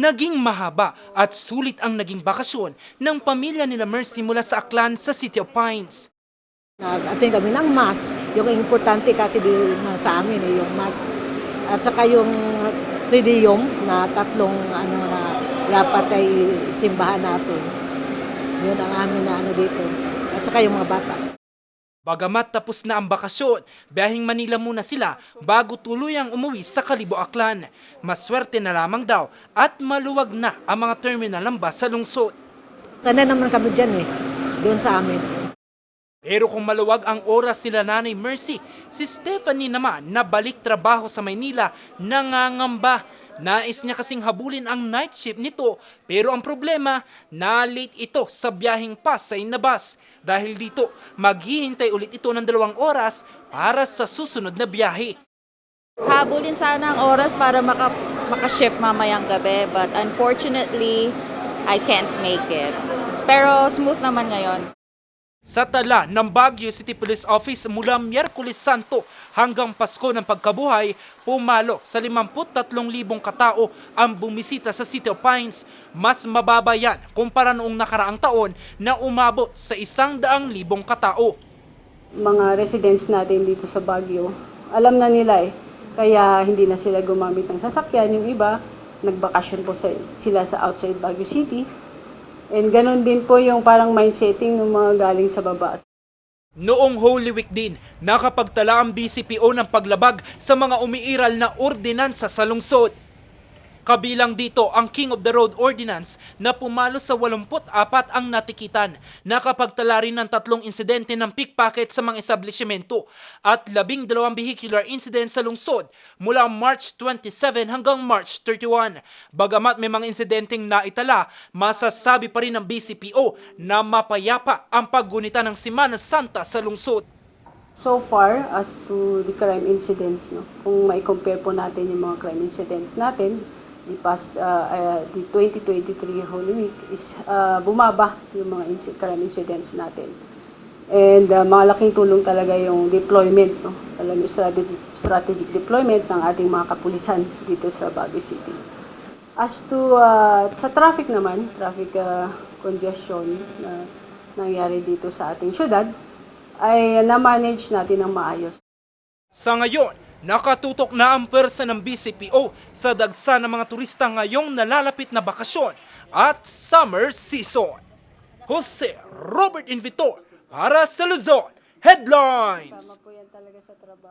Naging mahaba at sulit ang naging bakasyon ng pamilya nila Mercy mula sa Aklan sa City of Pines. Nag-attend kami ng mass. Yung importante kasi di, na sa amin eh, yung mass. At saka yung tridium na tatlong ano na dapat ay simbahan natin. Yun ang amin na ano dito. At saka yung mga bata. Bagamat tapos na ang bakasyon, biyahing Manila muna sila bago tuluyang umuwi sa Kalibo Aklan. Maswerte na lamang daw at maluwag na ang mga terminal ng bus sa lungsod. Sana naman kami dyan eh. Doon sa amin. Pero kung maluwag ang oras sila Nanay Mercy, si Stephanie naman na balik trabaho sa Maynila nangangamba. Nais niya kasing habulin ang night shift nito pero ang problema, na-late ito sa biyaheng Pasay na bus. Dahil dito, maghihintay ulit ito ng dalawang oras para sa susunod na biyahe. Habulin sana ang oras para maka, maka-shift mamayang gabi. But unfortunately, I can't make it. Pero smooth naman ngayon. Sa tala ng Baguio City Police Office mula Miyerkules Santo hanggang Pasko ng Pagkabuhay, pumalo sa 53,000 katao ang bumisita sa City of Pines. Mas mababa yan kumpara noong nakaraang taon na umabot sa 100,000 katao. mga residents natin dito sa Baguio, alam na nila eh. Kaya hindi na sila gumamit ng sasakyan. Yung iba, nagbakasyon po sa, sila sa outside Baguio City. And ganun din po yung parang mindsetting ng mga galing sa baba. Noong Holy Week din, nakapagtala ang BCPO ng paglabag sa mga umiiral na ordinansa sa lungsod. Kabilang dito ang King of the Road Ordinance na pumalo sa 84 ang natikitan. Nakapagtala rin ng tatlong insidente ng pickpocket sa mga establishmento at labing dalawang vehicular incident sa lungsod mula March 27 hanggang March 31. Bagamat may mga insidenteng naitala, masasabi pa rin ng BCPO na mapayapa ang paggunita ng Simana Santa sa lungsod. So far, as to the crime incidents, no, kung may compare po natin yung mga crime incidents natin, the past, uh, uh, the 2023 Holy Week is uh, bumaba yung mga inci- crime incidents natin. And uh, malaking tulong talaga yung deployment, no? talagang strategic, strategic deployment ng ating mga kapulisan dito sa Baguio City. As to uh, sa traffic naman, traffic uh, congestion na nangyari dito sa ating syudad, ay na-manage natin ng maayos. Sa ngayon, nakatutok na ang pwersa ng BCPO sa dagsa ng mga turista ngayong nalalapit na bakasyon at summer season. Jose Robert Invitor para sa Luzon Headlines! po yan talaga sa trabaho.